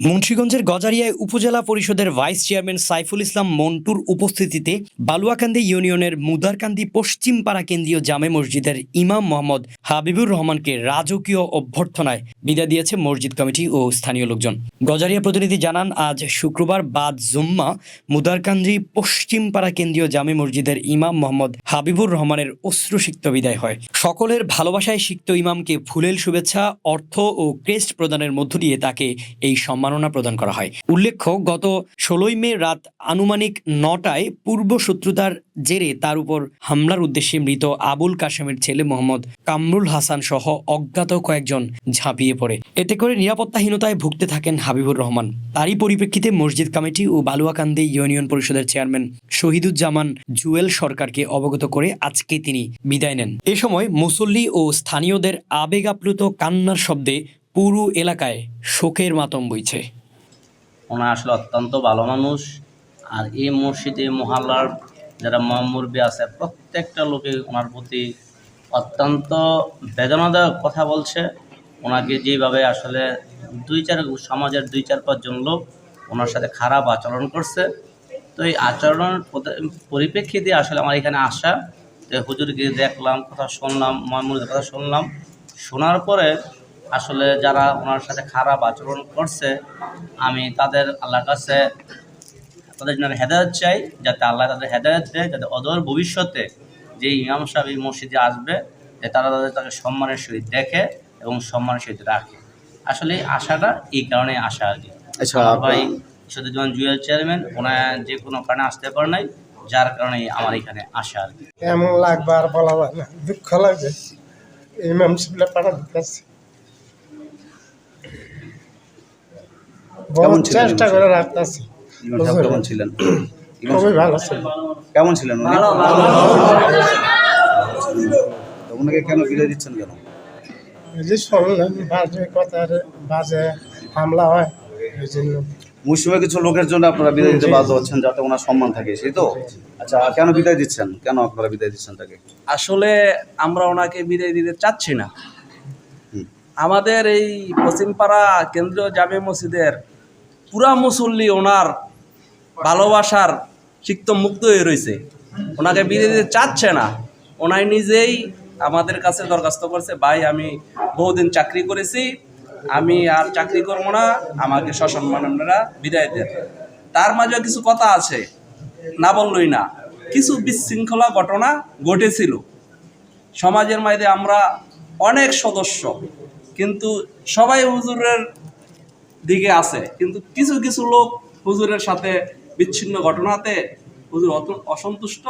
মুন্সীগঞ্জের গজারিয়ায় উপজেলা পরিষদের ভাইস চেয়ারম্যান সাইফুল ইসলাম মন্টুর উপস্থিতিতে বালুয়াকান্দি ইউনিয়নের মুদারকান্দি পশ্চিমপাড়া কেন্দ্রীয় জামে মসজিদের ইমাম মোহাম্মদ হাবিবুর রহমানকে রাজকীয় অভ্যর্থনায় বিদায় দিয়েছে মসজিদ কমিটি ও স্থানীয় লোকজন। গজারিয়া প্রতিনিধি জানান, আজ শুক্রবার বাদ জুম্মা মুদারকান্দি পশ্চিমপাড়া কেন্দ্রীয় জামে মসজিদের ইমাম মোহাম্মদ হাবিবুর রহমানের অশ্রুসিক্ত বিদায় হয়। সকলের ভালোবাসায় সিক্ত ইমামকে ফুলেল শুভেচ্ছা, অর্থ ও ক্রেস্ট প্রদানের মধ্য দিয়ে তাকে এই সম্মাননা প্রদান করা হয়। উল্লেখ্য, গত ষোলোই মে রাত আনুমানিক নটায় পূর্ব শত্রুতার জেরে তার উপর হামলার উদ্দেশ্যে মৃত আবুল কাশেমের ছেলে মোহাম্মদ কামরুল হাসান সহ অজ্ঞাত কয়েকজন ঝাঁপিয়ে পড়ে। এতে করে নিরাপত্তাহীনতায় ভুগতে থাকেন হাবিবুর রহমান। তারই পরিপ্রেক্ষিতে মসজিদ কমিটি ও বালুয়াকান্দি ইউনিয়ন পরিষদের চেয়ারম্যান শহীদুজ্জামান জুয়েল সরকারকে অবগত করে আজকে তিনি বিদায় নেন। এ সময় মুসল্লি ও স্থানীয়দের আবেগ আপ্লুত কান্নার শব্দে পুরো এলাকায় শোকের মাতম বইছে। ওনার আসলে অত্যন্ত ভালো মানুষ। আর এই মসজিদে মহল্লার যারা মুরব্বী আছে, প্রত্যেকটা লোকে ওনার প্রতি অত্যন্ত বেদনাদায়ক কথা বলছে। ওনাকে যেভাবে আসলে দুই চার সমাজের দুই চার পাঁচজন লোক ওনার সাথে খারাপ আচরণ করছে। তো এই আচরণ পরিপ্রেক্ষিতে আসলে আমার এখানে আসা হুজুরকে দেখলাম, কথা শুনলাম মহামুরের কথা শুনলাম। শোনার পরে আসলে যারা ওনার সাথে খারাপ আচরণ করছে আমি তাদের আল্লাহর কাছে তাদের জন্য হেদায়ত চাই যাতে আল্লাহ তাদের হেদায়ত দেয় যাতে অদূর ভবিষ্যতে যে ইমাম সাহেব এই মসজিদে আসবে যে তারা তাদের তাকে সম্মানের সহিত দেখে এবং সম্মানের সহিত রাখে। আসলে আশাটা এই কারণে আসা আর কি। আচ্ছা ভাই সত্যজন জুয়েল চেয়ারম্যান ওনার যে কোনো কারণে আসতে পারে নাই যার কারণে আমার এখানে আসা আর কি। এমন লাগবে আর বলা না দুঃখ লাগবে। ইমাম সাহেবরা পাড়া কেমন ছিলেন চেষ্টা করে রাখতেছি ইমাম সাহেব কেমন ছিলেন? খুবই ভালো ছিল কেমন ছিলেন উনি? তো ওনাকে কেন বিদায় দিচ্ছেন কেন? এই যে শুনলেন বাজে কথার বাজে হামলা হয় এই জন্য। মৌসুমে কিছু লোকের জন্য আপনারা বিদায় দিতে বাধ্য হচ্ছেন যাতে ওনার সম্মান থাকে সেই তো? আচ্ছা কেন বিদায় দিচ্ছেন? কেন আপনারা বিদায় দিচ্ছেন তাকে? আসলে আমরা ওনাকে বিদায় দিতে চাচ্ছি না। আমাদের এই পশ্চিমপাড়া কেন্দ্রীয় জামে মসজিদের পুরা মুসল্লি ওনার ভালোবাসার সিক্ত মুক্ত হয়ে রয়েছে। ওনাকে বিদায় দিতে চাচ্ছে না। ওনাই নিজেই আমাদের কাছে দরখাস্ত করছে, ভাই, আমি বহুদিন চাকরি করেছি, আমি আর চাকরি করব না, আমাকে সসম্মান আপনারা বিদায় দেন। তার মাঝে কিছু কথা আছে, না বললই না। কিছু বিশৃঙ্খলা ঘটনা ঘটেছিল। সমাজের মাঝে আমরা অনেক সদস্য, কিন্তু সবাই হুজুরের দিকে আছে। কিন্তু কিছু কিছু লোক হুজুরের সাথে বিচ্ছিন্ন ঘটনাতে হুজুর অত- অসন্তুষ্ট।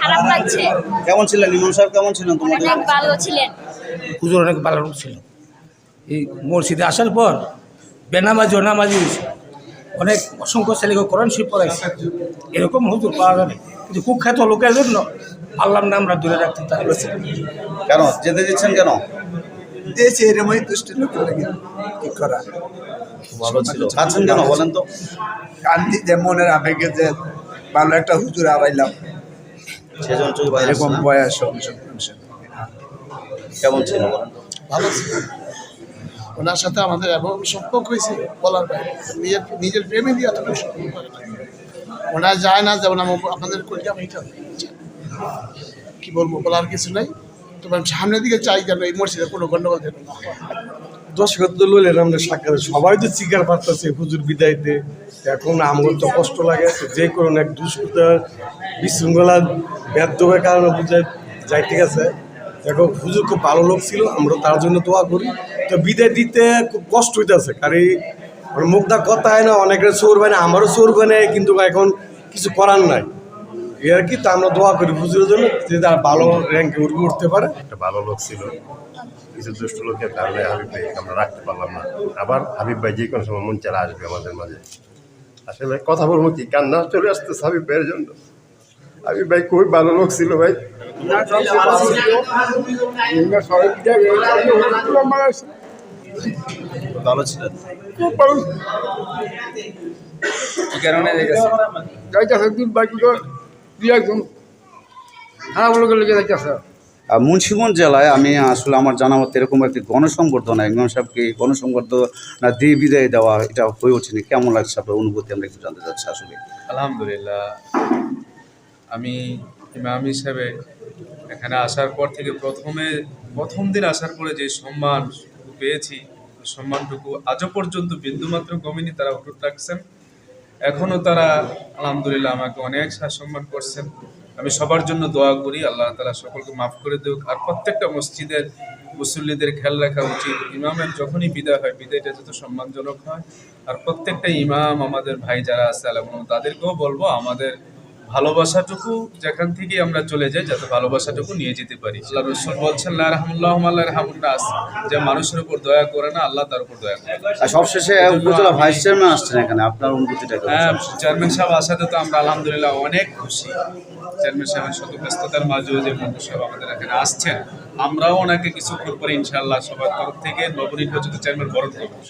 খারাপ লাগছে। কেমন ছিলেন? ইমাম সাহেব কেমন ছিলেন তোমাদের অনেক ভালো ছিলেন। হুজুর অনেক ভালো লোক ছিল। এই মসজিদে আসার পর বেনামাজি অনামাজি অনেক অসংখ্য ছেলেকে কোরআন শিব পড়াইছে। এরকম হুজুর পাওয়া যাবে। কিন্তু কুখ্যাত লোকের জন্য আল্লাহর নাম আমরা দূরে রাখতে চাই কেন? যেতে দিচ্ছেন কেন? দিয়েছে এরমই দুষ্ট লোকের লাগে কি করা? ভালো ছিল। আছেন কেন বলেন তো? কান্দি মনের আবেগে যে ভালো একটা হুজুর আড়াইলাম সেজন এরকম বয়স অংশ অংশ। কেমন ছিল বলেন তো? ভালো ছিল। ওনার সাথে আমাদের এমন সম্পর্ক হয়েছে বলার বাইরে। নিজের নিজের প্রেমে দিয়ে এতটুকু সম্পর্ক করে না। ওনার যায় না যেমন আপনাদের কলিয়া ভাইটা কি বলব বলার কিছু নাই। তবে সামনের দিকে চাই যেন এই মসজিদে কোনো গন্ডগোল যেন না আমরা সাক্ষাৎ সবাই তো হুজুর বিদায়তে। এখন তো কষ্ট লাগে যে কোনো এক বিশৃঙ্খলা কারণে যাইতে গেছে। হুজুর খুব ভালো লোক ছিল তার জন্য দোয়া করি। তো বিদায় দিতে খুব কষ্ট হইতেছে, কারণ মুখটা কথা হয় না, অনেকের চোর না আমারও চোর না কিন্তু এখন কিছু করার নাই। আর কি তা আমরা দোয়া করি হুজুরের জন্য যে তারা ভালো র্যাঙ্কে উঠে উঠতে পারে। একটা ভালো লোক ছিল। কিছু দুষ্ট লোকের কারণে হাবিব ভাইকে আমরা রাখতে পারলাম না। আবার হাবিব ভাই যে কোনো সময় মন চালা আসবে আমাদের মাঝে। আসলে কথা বলব কি কান্না চলে আসতেছে হাবিব ভাইয়ের জন্য। হাবিব ভাই খুবই ভালো লোক ছিল ভাই। ভালো ছিলেন। কি কারণে যাইতেছে বাইক দুই একজন খারাপ লেগে যাইতেছে মুন্সিগঞ্জ জেলায় আমি আসলে আমার জানা মতো এরকম একটি গণসংবর্ধনা ইমাম সাহেবকে গণসংবর্ধনা দিয়ে বিদায় দেওয়া এটা হয়ে ওঠেনি কেমন লাগছে আপনার অনুভূতি আমরা একটু জানতে চাচ্ছি আসলে? আলহামদুলিল্লাহ আমি ইমাম হিসাবে এখানে আসার পর থেকে প্রথমে প্রথম দিন আসার পরে যে সম্মান পেয়েছি সম্মানটুকু আজও পর্যন্ত বিন্দুমাত্র কমেনি তারা অটুট রাখছেন এখনও তারা, আলহামদুলিল্লাহ, আমাকে অনেক সাসম্মান করছেন। আমি সবার জন্য দোয়া করি, আল্লাহ তালা সকলকে মাফ করে দেউক। আর প্রত্যেকটা মসজিদের মুসল্লিদের খেয়াল রাখা উচিত। ইমামের যখনই বিদায় হয়, বিদায়টা যত সম্মানজনক হয়। আর প্রত্যেকটা ইমাম, আমাদের ভাই যারা আছে আলম তাদেরকেও বলব, আমাদের ভালোবাসাটুকু যেখান থেকে আমরা চলে যাই যাতে ভালোবাসাটুকু নিয়ে যেতে পারি। আল্লাহ রসুল বলছেন লা রাহমুল্লাহ আল্লাহ রাহমুন্নাস যে মানুষের উপর দয়া করে না আল্লাহ তার উপর দয়া করে। আর সবশেষে উপজেলা ভাইস চেয়ারম্যান আসছেন এখানে আপনার অনুভূতিটা হ্যাঁ চেয়ারম্যান সাহেব আসাতে তো আমরা আলহামদুলিল্লাহ অনেক খুশি। চেয়ারম্যান সাহেবের শত ব্যস্ততার মাঝেও যে মন্ত্রী সাহেব আমাদের এখানে আসছেন আমরাও ওনাকে কিছুক্ষণ পরে ইনশাআল্লাহ সবার তরফ থেকে নবনির্বাচিত চেয়ারম্যান বরণ করব।